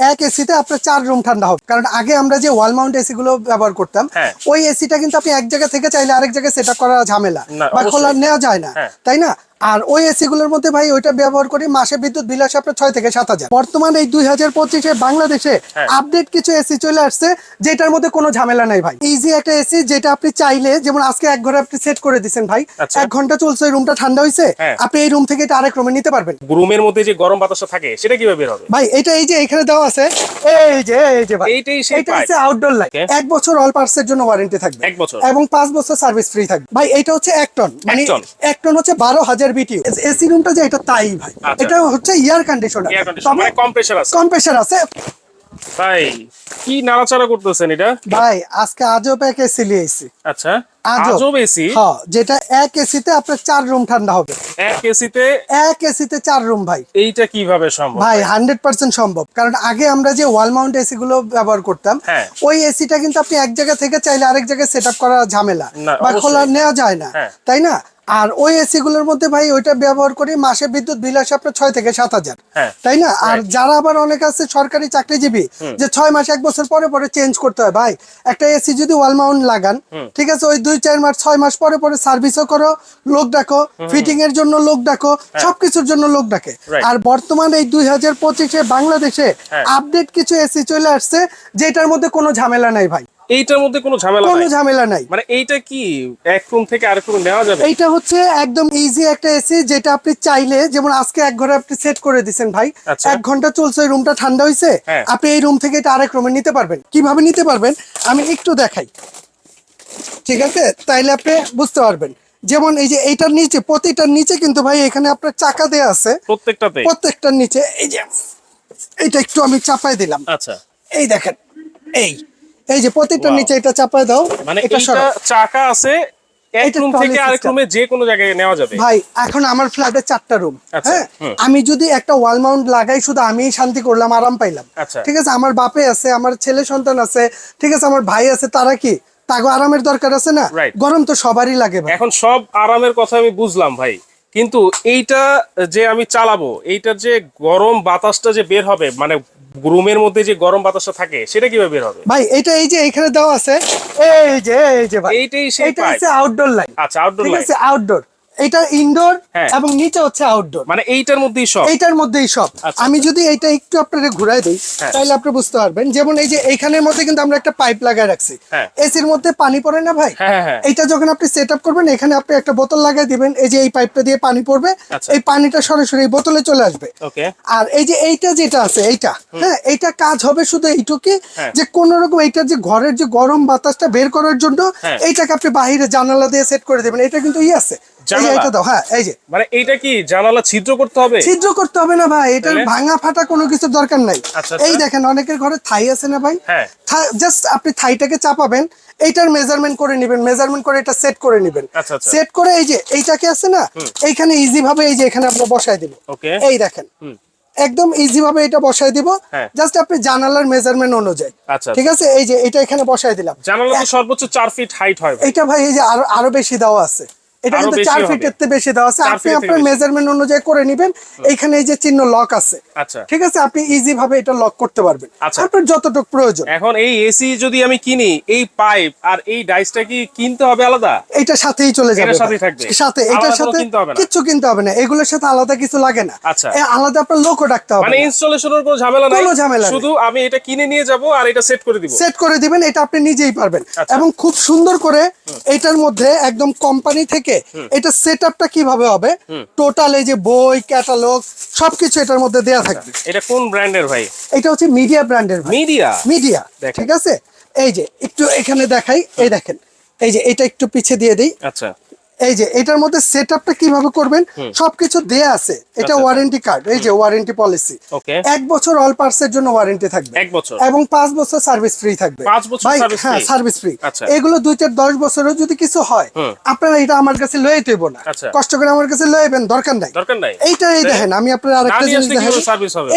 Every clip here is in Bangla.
এক এসিতে আপনার চার রুম ঠান্ডা হবে কারণ আগে আমরা যে ওয়াল মাউন্ট এসি গুলো ব্যবহার করতাম হ্যাঁ। ওই এসিটা কিন্তু আপনি এক জায়গা থেকে চাইলে আরেক জায়গায় সেট করা ঝামেলা বা। খোলা নেওয়া যায় না হ্যাঁ। তাই না আর ওই এসি গুলোর মধ্যে ভাই ওইটা ব্যবহার করি মাসে বিদ্যুৎ বিল আসে আপনার ছয় থেকে সাত হাজার বর্তমানে এই দুই হাজার পঁচিশে বাংলাদেশে হ্যাঁ। আপডেট কিছু এসি চলে আসছে যেটার মধ্যে কোনো ঝামেলা নাই ভাই ইজি একটা এসি যেটা আপনি চাইলে যেমন আজকে এক ঘরে আপনি সেট করে দিচ্ছেন ভাই আচ্ছা। এক ঘণ্টা চলছে রুমটা ঠান্ডা হয়েছে হ্যাঁ। আপনি এই রুম থেকে এটা আরেক রুমে নিতে পারবেন রুমের মধ্যে যে গরম বাতাসটা থাকে সেটা কীভাবে বের হবে ভাই এটা এই যে এখানে দেওয়া আছে এই যে এই যে ভাই এইটাই এটা হচ্ছে আউটডোর লাইট এক বছর অল পার্টস এর জন্য ওয়ারেন্টি থাকবে এক বছর। এবং পাঁচ বছর সার্ভিস ফ্রি থাকবে ভাই এটা হচ্ছে এক টন মানে। এক টন হচ্ছে বারো হাজার বিটিউ এসি রুমটা যে এটা তাই ভাই। আচ্ছা। এটা হচ্ছে এয়ার কন্ডিশনার মানে কম্প্রেসার আছে। কম্প্রেসার আছে। তাই কি নাড়াচাড়া করতেছেন এটা? ভাই আজকে আজও এক এসি লিয়েছি আচ্ছা আজব। আজব এসি হ্যাঁ যেটা এক এসিতে আপনার চার রুম ঠান্ডা হবে। এক এসিতে এক এসিতে চার রুম ভাই। এইটা কীভাবে সম্ভব? ভাই কারণ আগে আমরা যে ওয়াল মাউন্ট এসি গুলো ব্যবহার করতাম হ্যাঁ। ওই এসিটা কিন্তু আপনি এক জায়গা থেকে চাইলে আরেক জায়গায় সেট করা ঝামেলা বা খোলা নেওয়া যায় না। হ্যাঁ। তাই না? আর ওই এসি গুলোর মধ্যে ভাই ওইটা ব্যবহার করি মাসে বিদ্যুৎ বিল আসে আপনার ছয় থেকে সাত হাজার। হ্যাঁ। তাই না? আর যারা আবার অনেক আছে সরকারি চাকরিজীবী যে ছয় মাস এক বছর পরে পরে চেঞ্জ করতে হয়। ভাই একটা এসি যদি ওয়াল মাউন্ট লাগান ঠিক আছে ওই দুই চার মাস ছয় মাস পরে পরে সার্ভিসও করো লোক ডাকো ফিটিং এর জন্য লোক ডাকো সবকিছুর জন্য লোক ডাকে। হ্যাঁ। আর বর্তমানে এই দুই হাজার পঁচিশে বাংলাদেশে হ্যাঁ। আপডেট কিছু এসি চলে আসছে যেটার মধ্যে কোনো ঝামেলা নাই ভাই। এইটার মধ্যে কোনো ঝামেলা কোনো ঝামেলা নাই। মানে এইটা কি এক রুম থেকে আরেক রুম নেওয়া যাবে? এইটা হচ্ছে একদম ইজি একটা এসি যেটা আপনি চাইলে যেমন আজকে এক ঘরে আপনি সেট করে দিচ্ছেন ভাই আচ্ছা। এক ঘণ্টা চলছে রুমটা ঠান্ডা হয়েছে হ্যাঁ। আপনি এই রুম থেকে এটা আরেক রুমে নিতে পারবেন। কীভাবে নিতে পারবেন? আমি একটু দেখাই। ঠিক আছে? তাইলে আপনি বুঝতে পারবেন। যেমন এই যে এইটার নিচে প্রতিটার নিচে কিন্তু ভাই এখানে আপনার চাকা দেয়া আছে। প্রত্যেকটাতে? প্রত্যেকটার নিচে এই যে এইটা একটু আমি চাপাই দিলাম। আচ্ছা। এই দেখেন এই। এই যে প্রতিটার নিচে এটা চাপাই দাও মানে এটা চাকা আছে এক রুম থেকে আরেক রুমে যে কোনো জায়গায় নেওয়া যাবে। ভাই এখন আমার ফ্ল্যাটে চারটা রুম আচ্ছা, হ্যাঁ? আমি যদি একটা ওয়াল মাউন্ট লাগাই শুধু আমি শান্তি করলাম আরাম পাইলাম। আচ্ছা। ঠিক আছে আমার বাপে আছে আমার ছেলে সন্তান আছে ঠিক আছে আমার ভাই আছে তারা কি? তাগো আরামের দরকার আছে না? গরম তো সবারই লাগে এখন সব আরামের কথা আমি বুঝলাম ভাই। কিন্তু এইটা যে আমি চালাবো এইটার যে গরম বাতাসটা যে বের হবে মানে রুমের মধ্যে যে গরম বাতাসটা থাকে সেটা কীভাবে বের হবে? ভাই এটা এই যে এখানে দেওয়া আছে এই যে এই যে ভাই এইটাই সেই এটা হচ্ছে আউটডোর লাইট আচ্ছা আউটডোর ঠিক আছে আউটডোর এটা ইনডোর হ্যাঁ। এবং নিচে হচ্ছে আউটডোর মানে এইটার মধ্যেই সব এইটার মধ্যেই সব আচ্ছা। আমি যদি এইটা একটু আপনারা ঘুরাই দিই হ্যাঁ। তাহলে আপনি বুঝতে পারবেন যেমন এই যে এইখানের মধ্যে কিন্তু আমরা একটা পাইপ লাগাই রাখছি হ্যাঁ। এসির মধ্যে পানি পড়ে না ভাই হ্যাঁ, হ্যাঁ, হ্যাঁ। এইটা যখন আপনি সেট আপ করবেন এখানে আপনি একটা বোতল লাগাই দিবেন এই যে এই পাইপটা দিয়ে পানি পড়বে আচ্ছা। এই পানিটা সরাসরি এই বোতলে চলে আসবে ওকে আর এই যে এইটা যেটা আছে এইটা হ্যাঁ এইটা কাজ হবে শুধু এইটুকি হ্যাঁ। যে কোন রকম এইটার যে ঘরের যে গরম বাতাসটা বের করার জন্য হ্যাঁ। এইটাকে আপনি বাহিরে জানালা দিয়ে সেট করে দেবেন এটা কিন্তু ই আছে জানালা? এইটা দাও হ্যাঁ এই যে। মানে এইটা কি জানালা ছিদ্র করতে হবে? ছিদ্র করতে হবে না ভাই এটার ভাঙা ফাটা কোনো কিছু দরকার নাই। আচ্ছা, এই আচ্ছা। দেখেন অনেকের ঘরে থাই আছে না ভাই? হ্যাঁ। জাস্ট আপনি থাইটাকে চাপাবেন এইটার মেজারমেন্ট করে নেবেন মেজারমেন্ট করে এটা সেট করে নেবেন। আচ্ছা, আচ্ছা। সেট করে এই যে এইটাকে আছে না এইখানে ইজি ভাবে এই যে এখানে আমরা বসাই দিব। এই দেখেন। একদম ইজি ভাবে এটা বসাই দিব। হ্যাঁ। জাস্ট আপনি জানালার মেজারমেন্ট অনুযায়ী। ঠিক আছে? এই যে এটা এখানে বসাই দিলাম। জানালা সর্বোচ্চ চার ফিট হাইট হয়। এটা ভাই এই যে আরও আরও বেশি দেওয়া আছে। এটা কিন্তু বেশি চার হবে। ফিটের থেকে বেশি দেওয়া আছে। আপনি আপনার মেজারমেন্ট অনুযায়ী করে নেবেন। এইখানে এই যে চিহ্ন লক আছে। আচ্ছা। ঠিক আছে? আপনি ইজি ভাবে এটা লক করতে পারবেন। আচ্ছা। আপনার যতটুকু প্রয়োজন। এখন এই এসি যদি আমি কিনি এই পাইপ আর এই ডাইসটা কি কিনতে হবে আলাদা? এটা সাথেই চলে যাবে থাকবে? সাথে এটার সাথে না? কিনতে হবে না। এগুলোর সাথে আলাদা কিছু লাগে না। আচ্ছা। আলাদা আপনার লোকও ডাকতে হবে মানে ইনস্টলেশনের কোনো ঝামেলা নাই। কোনো ঝামেলা শুধু আমি এটা কিনে নিয়ে যাব আর এটা সেট করে দিব। সেট করে দিবেন এটা আপনি নিজেই পারবেন। এবং খুব সুন্দর করে এটার মধ্যে একদম কোম্পানি থেকে এটা সেট আপটা কীভাবে হবে? টোটাল এই যে বই ক্যাটালগ সবকিছু এটার মধ্যে দেয়া থাকবে। এটা কোন ব্র্যান্ডের ভাই? এটা হচ্ছে মিডিয়া ব্র্যান্ডের মিডিয়া মিডিয়া ঠিক আছে? এই যে একটু এখানে দেখাই এই দেখেন। এই যে এটা একটু পিছে দিয়ে দিই। আচ্ছা। এই যে এটার মধ্যে সেট আপটা কীভাবে করবেন? সবকিছু দেয়া আছে। এটা আচ্ছা। ওয়ারেন্টি কার্ড এই যে ওয়ারেন্টি পলিসি এক বছর অল পার্টস এর জন্য ওয়ারেন্টি থাকবে। এক বছর। এবং পাঁচ বছর সার্ভিস ফ্রি থাকবে। ভাই, হ্যাঁ সার্ভিস ফ্রি আচ্ছা। এগুলো দুই চার দশ বছরেও যদি কিছু হয় আপনারা এটা আমার কাছে লয়ে তৈব না। আচ্ছা। কষ্ট করে আমার কাছে লয়েবেন দরকার নাই। দরকার নাই। এইটা এই দেখেন আমি আপনার আরেকটা জিনিস দেখেন?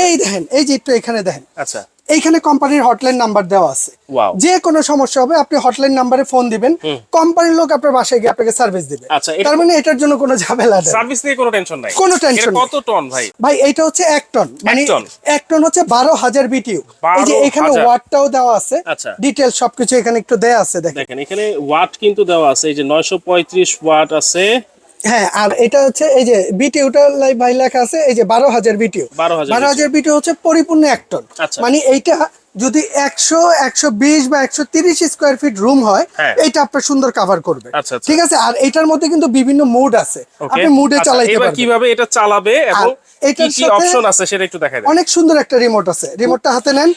এই দেখেন এই যে একটু এখানে দেখেন। আচ্ছা। এইখানে কোম্পানির হটলাইন নাম্বার দেওয়া আছে। যে কোনো সমস্যা হবে আপনি হটলাইন নাম্বারে ফোন দিবেন। কোম্পানির লোক আপনার বাসায় গিয়ে আপনাকে সার্ভিস দিবে। আচ্ছা, এটা- তার মানে এটার জন্য কোনো ঝামেলা নেই। সার্ভিস নিয়ে কোনো টেনশন নাই। কোনো এটা কত টন ভাই? ভাই এটা হচ্ছে এক টন মানে টন? এক টন হচ্ছে বারো হাজার বিটিউ এই যে এখানে 12,000 ওয়াটটাও দেওয়া আছে। আচ্ছা। ডিটেল সবকিছু এখানে একটু দেয়া আছে দেখেন। দেখেন এখানে ওয়াট কিন্তু দেওয়া আছে। এই যে নয়শো পঁয়ত্রিশ ওয়াট আছে। হ্যাঁ আর এটা হচ্ছে এই যে বিটিউটা ভাই লেখা আছে এই যে বারো হাজার বিটিউ বারো হাজার বিটিউ হচ্ছে পরিপূর্ণ এক টন। আচ্ছা। মানে এইটা যদি একশো একশো বিশ বা একশো তিরিশ স্কোয়ার ফিট রুম হয় হ্যাঁ। এটা আপনার সুন্দর কাভার করবে। আচ্ছা, আচ্ছা। ঠিক আছে? আর এটার মধ্যে কিন্তু বিভিন্ন মুড আছে? আপনি মুডে চালাইতে পারবেন। কীভাবে এটা চালাবে এবং এটার কি অপশন আছে সেটা একটু দেখাই অনেক সুন্দর একটা রিমোট আছে। রিমোটটা হাতে নেন।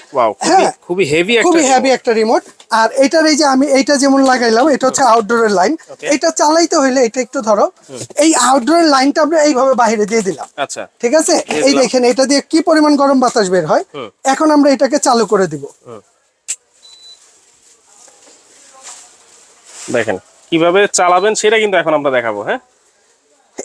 হ্যাঁ খুবই হেভি একটা খুবই হেভি একটা রিমোট আর এটার এই যে আমি এইটা যেমন লাগাইলাম এটা হচ্ছে আউটডোরের লাইন এটা চালাইতে হইলে এটা একটু ধরো এই আউটডোরের লাইনটা আমরা এইভাবে বাইরে দিয়ে দিলাম। আচ্ছা। ঠিক আছে? এই দেখেন এটা দিয়ে কি পরিমাণ গরম বাতাস বের হয়? এখন আমরা এটাকে চালু করে দিব। দেখেন কীভাবে চালাবেন সেটা কিন্তু এখন আমরা দেখাবো হ্যাঁ?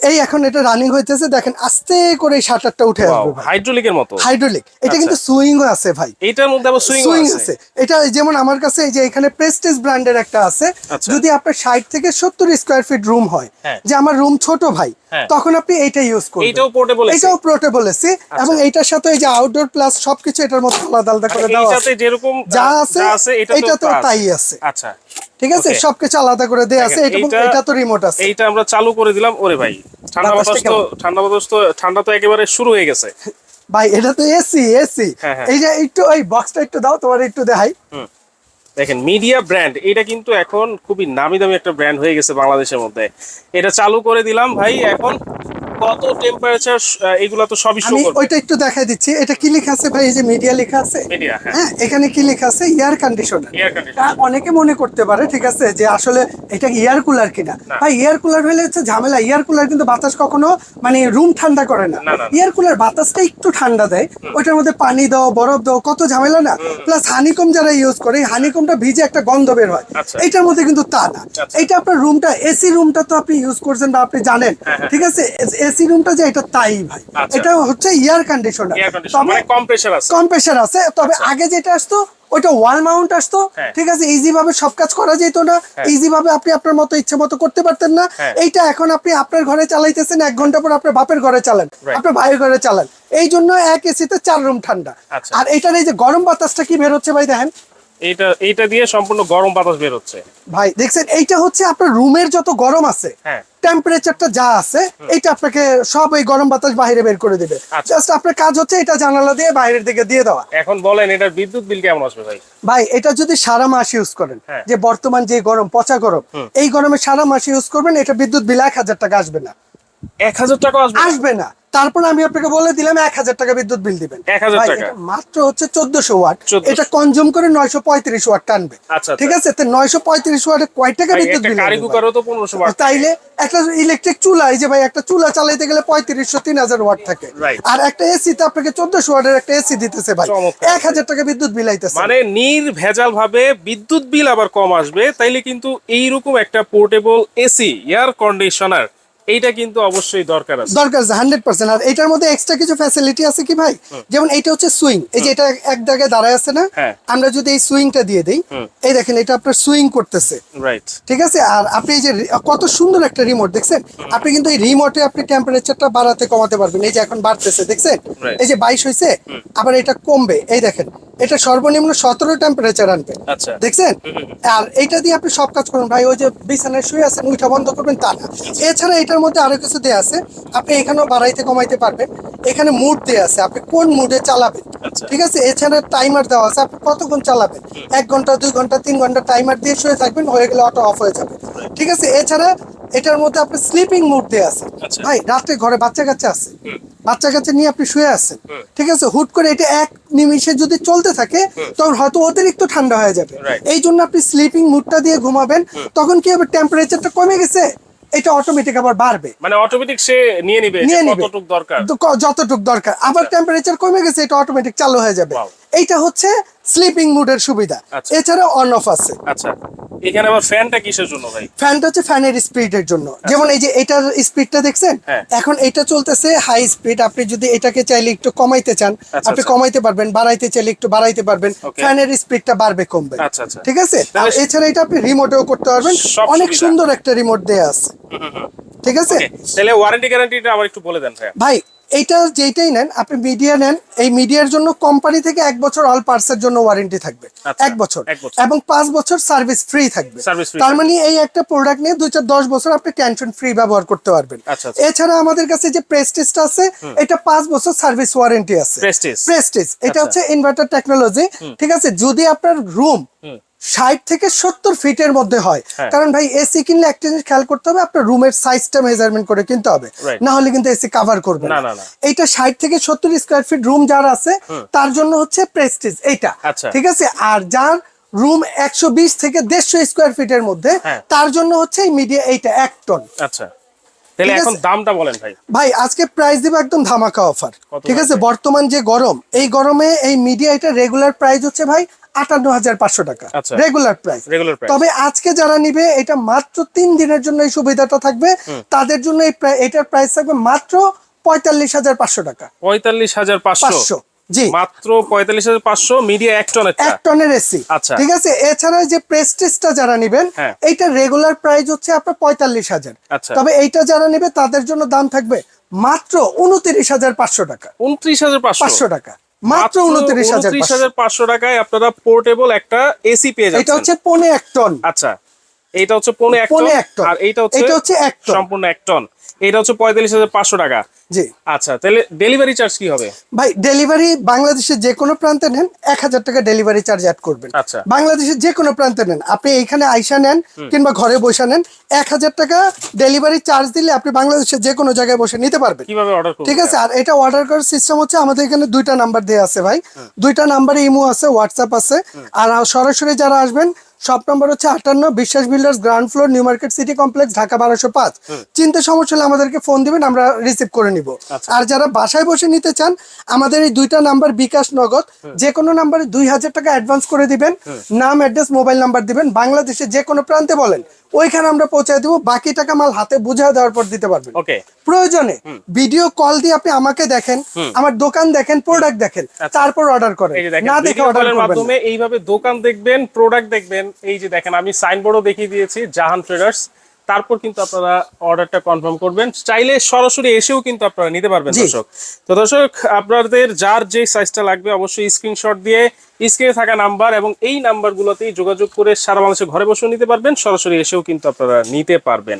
এই এখন এটা রানিং হইতেছে দেখেন আস্তে করে এই শাটারটা উঠে আসবে ভাই। হাইড্রোলিকের মতো। হাইড্রোলিক এটা আচ্ছা। কিন্তু সুইংও আছে ভাই। এইটার মধ্যে আবার সুইং সুইং আছে? আছে। এটা যেমন আমার কাছে এই যে এখানে প্রেস্টিজ ব্র্যান্ডের একটা আছে। আচ্ছা। যদি আপনার ষাট থেকে সত্তর স্কোয়ার ফিট রুম হয় হ্যাঁ। যে আমার রুম ছোট ভাই হ্যাঁ। তখন আপনি এইটা ইউজ করবেন। এইটাও পোর্টেবল এটাও পোর্টেবল এসি এবং এটার সাথে এই যে আউটডোর প্লাস সবকিছু এটার মধ্যে আলাদা আলাদা করে দেওয়া এইটাতে আছে যেরকম যা আছে আছে এটা এটা তো। তাই আছে। আচ্ছা। ঠিক আছে? সবকিছু আলাদা করে দেওয়া আছে। এটা তো রিমোট আছে। এইটা আমরা চালু করে দিলাম ওরে ভাই। ঠান্ডা বাতাস তো ঠান্ডা বাতাস তো ঠান্ডা তো একেবারে শুরু হয়ে গেছে। ভাই এটা তো এসি এসি হ্যাঁ, হ্যাঁ। এই যে একটু ওই বক্সটা একটু দাও তোমার একটু দেখাই। দেখেন মিডিয়া ব্র্যান্ড এটা কিন্তু এখন খুবই নামি দামি একটা ব্র্যান্ড হয়ে গেছে বাংলাদেশের মধ্যে। এটা চালু করে দিলাম ভাই এখন কত টেম্পারেচার এগুলা তো সবই শো করবে। ওইটা একটু দেখাই দিচ্ছি। এটা কি লেখা আছে ভাই? এই যে মিডিয়া লেখা আছে? মিডিয়া হ্যাঁ। হ্যাঁ এখানে কি লেখা আছে? এয়ার কন্ডিশনার এয়ার কন্ডিশন অনেকে মনে করতে পারে ঠিক আছে যে আসলে এটা এয়ার কুলার কিনা। ভাই এয়ার কুলার হলে হচ্ছে ঝামেলা। এয়ার কুলার কিন্তু বাতাস কখনো মানে রুম ঠান্ডা করে না। এয়ার কুলার বাতাসটা একটু ঠান্ডা দেয়। ওইটার মধ্যে পানি দাও বরফ দাও কত ঝামেলা না। প্লাস হানিকম যারা ইউজ করে হানিকমটা ভিজে একটা গন্ধ বের হয়। আচ্ছা। এটার মধ্যে কিন্তু তা না। আচ্ছা। এটা আপনার রুমটা এসি রুমটা তো আপনি ইউজ করছেন বা আপনি জানেন। ঠিক আছে? এসি রুমটা যে এটা তাই ভাই। হ্যাঁ, আচ্ছা। এটা হচ্ছে এয়ার কন্ডিশনার এয়ার কন্ডিশন মানে কম্প্রেসার আছে। কম্প্রেসার আছে। তবে আগে যেটা আসতো ওইটা ওয়াল মাউন্ট আসতো। হ্যাঁ। ঠিক আছে ইজি ভাবে সব কাজ করা যেত না। ইজি ভাবে আপনি আপনার মতো ইচ্ছে মতো করতে পারতেন না। হ্যাঁ। এইটা এখন আপনি আপনার ঘরে চালাইতেছেন এক ঘণ্টা পর আপনার বাপের ঘরে চালান. আপনার ভাইয়ের ঘরে চালান। এই জন্য এক এসিতে চার রুম ঠান্ডা। আচ্ছা। আর এটার এই যে গরম বাতাসটা কি বের হচ্ছে ভাই দেখেন? এইটা এইটা দিয়ে সম্পূর্ণ গরম বাতাস বের হচ্ছে। ভাই দেখছেন এইটা হচ্ছে আপনার রুমের যত গরম আছে হ্যাঁ। টেম্পারেচারটা যা আছে এটা আপনাকে সব এই গরম বাতাস বাইরে বের করে দিবে। আচ্ছা। জাস্ট আপনার কাজ হচ্ছে এটা জানালা দিয়ে বাইরের দিকে দিয়ে দেওয়া। এখন বলেন এটার বিদ্যুৎ বিল কেমন আসবে ভাই? ভাই এটা যদি সারা মাস ইউজ করেন হ্যাঁ। যে বর্তমান যে গরম পচা গরম এই গরমে সারা মাস ইউজ করবেন এটা বিদ্যুৎ বিল এক হাজার টাকা আসবে না। এক হাজার টাকা আসবে না। তারপর আমি আপনাকে বলে দিলাম এক হাজার টাকা বিদ্যুৎ বিল দিবেন। 1000 ভাই, টাকা। এটা মাত্র হচ্ছে চোদ্দশো ওয়াট। এটা কনজিউম করে নয়শো পঁয়ত্রিশ ওয়াট টানবে। আচ্ছা, ঠিক আছে? নয়শো পঁয়ত্রিশ ওয়াটে কয় টাকা বিদ্যুৎ বিল তাইলে একটা ইলেকট্রিক চুলা এই যে ভাই একটা চুলা চালাইতে গেলে পঁয়ত্রিশশো তিন হাজার ওয়াট থাকে। আর একটা এসি তে আপনাকে চোদ্দশো ওয়াটের একটা এসি দিতেছে ভাই। এক হাজার টাকা বিদ্যুৎ বিল আইতেছে। মানে নির্ভেজাল ভাবে বিদ্যুৎ বিল আবার কম আসবে তাইলে কিন্তু এইরকম একটা পোর্টেবল এসি এয়ার কন্ডিশনার এইটা কিন্তু অবশ্যই দরকার আছে। দরকার আছে হান্ড্রেড পার্সেন্ট আর এটার মধ্যে এক্সট্রা কিছু ফ্যাসিলিটি আছে কি ভাই? যেমন এইটা হচ্ছে সুইং এই যে এটা এক জায়গায় দাঁড়ায় আছে না? হ্যাঁ। আমরা যদি এই সুইংটা দিয়ে দিই এই দেখেন এটা আপনার সুইং করতেছে। রাইট ঠিক আছে? আর আপনি এই যে কত সুন্দর একটা রিমোট দেখছেন? আপনি কিন্তু এই রিমোটে আপনি টেম্পারেচারটা বাড়াতে কমাতে পারবেন। এই যে এখন বাড়তেছে দেখছেন? এই যে বাইশ হয়েছে আবার এটা কমবে। এই দেখেন এটা সর্বনিম্ন সতেরো টেম্পারেচার আনবে। আচ্ছা। দেখছেন? আর এটা দিয়ে আপনি সব কাজ করুন। ভাই ওই যে বিছানায় শুয়ে আছেন উঠা বন্ধ করবেন তা না। এছাড়া এটার মধ্যে আরও কিছু দেয়া আছে। আপনি এখানেও বাড়াইতে কমাইতে পারবেন। এখানে মুড দেয়া আছে। আপনি কোন মুডে চালাবেন? আচ্ছা। ঠিক আছে? এছাড়া টাইমার দেওয়া আছে। আপনি কতক্ষণ চালাবেন? এক ঘণ্টা দুই ঘণ্টা তিন ঘণ্টা টাইমার দিয়ে শুয়ে থাকবেন হয়ে গেলে অটো অফ হয়ে যাবে। ঠিক আছে? এছাড়া এটার মধ্যে আপনি স্লিপিং মুড দেয়া আছে। আচ্ছা। ভাই রাত্রে ঘরে বাচ্চা কাচ্চা আছে বাচ্চা কাচ্চা নিয়ে আপনি শুয়ে আছেন। ঠিক আছে? হুট করে এটা এক নিমিষে যদি চলতে থাকে তখন হয়তো অতিরিক্ত ঠান্ডা হয়ে যাবে। এই জন্য আপনি স্লিপিং মুডটা দিয়ে ঘুমাবেন তখন কি হবে? টেম্পারেচারটা কমে গেছে এটা অটোমেটিক আবার বাড়বে। মানে অটোমেটিক সে নিয়ে নিবে নিয়ে নিবে। দরকার। যতটুক দরকার। আবার টেম্পারেচার কমে গেছে এটা অটোমেটিক চালু হয়ে যাবে. এইটা হচ্ছে স্লিপিং মুডের সুবিধা। আচ্ছা। এছাড়া অন অফ আছে। আচ্ছা। এখানে আবার ফ্যানটা কিসের জন্য ভাই? ফ্যানটা হচ্ছে ফ্যানের স্পিডের জন্য। যেমন এই যে এটার স্পিডটা দেখছেন হ্যাঁ। এখন এটা চলতেছে হাই স্পিড আপনি যদি এটাকে চাইলে একটু কমাইতে চান আচ্ছা, আপনি আচ্ছা। কমাইতে পারবেন বাড়াইতে চাইলে একটু বাড়াইতে পারবেন. ফ্যানের স্পিডটা বাড়বে কমবে। আচ্ছা, আচ্ছা। ঠিক আছে? আর এছাড়া এটা আপনি রিমোটেও করতে পারবেন। অনেক সুন্দর একটা রিমোট দেয়া আছে। ঠিক আছে? তাহলে ওয়ারেন্টি গ্যারান্টিটা আবার একটু বলে দেন ভাই এইটা যেইটাই নেন আপনি মিডিয়া নেন এই মিডিয়ার জন্য কোম্পানি থেকে এক বছর অল পার্টসের জন্য ওয়ারেন্টি থাকবে। আচ্ছা, এক বছর। এবং পাঁচ বছর সার্ভিস ফ্রি থাকবে। তার মানে এই একটা প্রোডাক্ট নিয়ে দুই চার দশ বছর আপনি টেনশন ফ্রি ব্যবহার করতে পারবেন। আচ্ছা, আচ্ছা। এছাড়া আমাদের কাছে যে প্রেস্টিজটা আছে এটা পাঁচ বছর সার্ভিস ওয়ারেন্টি আছে। প্রেস্টিজ এটা। হচ্ছে ইনভার্টার টেকনোলজি ঠিক আছে? যদি আপনার রুম ষাট থেকে সত্তর ফিটের মধ্যে হয়। হ্যাঁ। কারণ ভাই এসি কিনলে একটা জিনিস খেয়াল করতে হবে আপনার রুমের সাইজটা মেজারমেন্ট করে কিনতে হবে। না হলে কিন্তু এসি কাভার করবে না। এইটা ষাট থেকে সত্তর স্কোয়ার ফিট রুম যার আছে তার জন্য হচ্ছে প্রেস্টিজ এইটা। আচ্ছা। ঠিক আছে? আর যার রুম একশো বিশ থেকে দেড়শো স্কোয়ার ফিটের মধ্যে হ্যাঁ। তার জন্য হচ্ছে এই মিডিয়া এইটা এক টন আচ্ছা। তাহলে ঠিক এখন আছে। দামটা বলেন ভাই। ভাই আজকে প্রাইস দিব একদম ধামাকা অফার ঠিক আছে? বর্তমান যে গরম এই গরমে এই মিডিয়া এটা রেগুলার প্রাইস হচ্ছে ভাই আটান্ন হাজার পাঁচশো টাকা। আচ্ছা। রেগুলার প্রাইস তবে আজকে যারা নিবে এটা মাত্র তিন দিনের জন্য এই সুবিধাটা থাকবে। তাদের জন্য এটার প্রাইস থাকবে মাত্র পঁয়তাল্লিশ হাজার পাঁচশো টাকা। পঁয়তাল্লিশ হাজার পাঁচশো। পাঁচশো। জি। মাত্র পঁয়তাল্লিশ হাজার পাঁচশো মিডিয়া এক টনের এক টনের এসি আচ্ছা। ঠিক আছে? এছাড়া যে প্রেস্টিজটা যারা নেবেন হ্যাঁ। এইটা রেগুলার প্রাইস হচ্ছে আপনার পঁয়তাল্লিশ হাজার। আচ্ছা। তবে এইটা যারা নেবে তাদের জন্য দাম থাকবে মাত্র উনত্রিশ হাজার পাঁচশো টাকা। উনত্রিশ হাজার পাঁচশো টাকা। মাত্র উনত্রিশ হাজার পাঁচশো। টাকায় আপনারা পোর্টেবল একটা এসি পেয়ে এটা হচ্ছে পনে এক টন। আচ্ছা। এইটা হচ্ছে পৌনে এক টন আর এইটা হচ্ছে এটা হচ্ছে এক টন। সম্পূর্ণ এক টন। এটা হচ্ছে পঁয়তাল্লিশ হাজার পাঁচশো টাকা। জি। আচ্ছা তাহলে ডেলিভারি চার্জ কি হবে? ভাই ডেলিভারি বাংলাদেশের যে কোনো প্রান্তে নেন এক হাজার টাকা ডেলিভারি চার্জ অ্যাড করবেন। আচ্ছা। বাংলাদেশের যে কোনো প্রান্তে নেন। আপনি এইখানে আইসা নেন কিংবা ঘরে বসে নেন এক হাজার টাকা ডেলিভারি চার্জ দিলে আপনি বাংলাদেশের যে কোনো জায়গায় বসে নিতে পারবেন। কীভাবে অর্ডার ঠিক আছে? আর এটা অর্ডার করার সিস্টেম হচ্ছে আমাদের এখানে দুইটা নাম্বার দেওয়া আছে ভাই। দুইটা নাম্বারে ইমো আছে হোয়াটসঅ্যাপ আছে। আর সরাসরি যারা আসবেন সব নম্বর হচ্ছে আটান্ন Biswas builders ground floor new market city complex Dhaka বারোশো পাঁচ। চিন্তা সমস্যা হলে আমাদেরকে ফোন দিবেন আমরা রিসিভ করে নিব। আর যারা বাসায় বসে নিতে চান আমাদের এই দুইটা নাম্বার বিকাশ নগদ। যে কোনো নাম্বারে দুই হাজার টাকা অ্যাডভান্স করে দিবেন। নাম অ্যাড্রেস মোবাইল নাম্বার দিবেন। বাংলাদেশে যে কোনো প্রান্তে বলেন ওইখানে আমরা পৌঁছায় দিব বাকি টাকা মাল হাতে বুঝা দেওয়ার পর দিতে পারবেন। ওকে প্রয়োজনে ভিডিও কল দিয়ে আপনি আমাকে দেখেন আমার দোকান দেখেন প্রোডাক্ট দেখেন তারপর অর্ডার করেন। আচ্ছা। না দেখে অর্ডার করবেন মাধ্যমে এইভাবে দোকান দেখবেন প্রোডাক্ট দেখবেন এই যে দেখেন আমি সাইনবোর্ডও দেখিয়ে দিয়েছি জাহান ট্রেডার্স তারপর কিন্তু আপনারা অর্ডারটা কনফার্ম করবেন। চাইলে সরাসরি এসেও কিন্তু আপনারা নিতে পারবেন। দর্শক। তো দর্শক আপনাদের যার যে সাইজটা লাগবে অবশ্যই স্ক্রিনশট দিয়ে স্ক্রিনে থাকা নাম্বার এবং এই নাম্বারগুলোতেই যোগাযোগ করে সারা বাংলাদেশে ঘরে বসেও নিতে পারবেন। সরাসরি এসেও কিন্তু আপনারা নিতে পারবেন।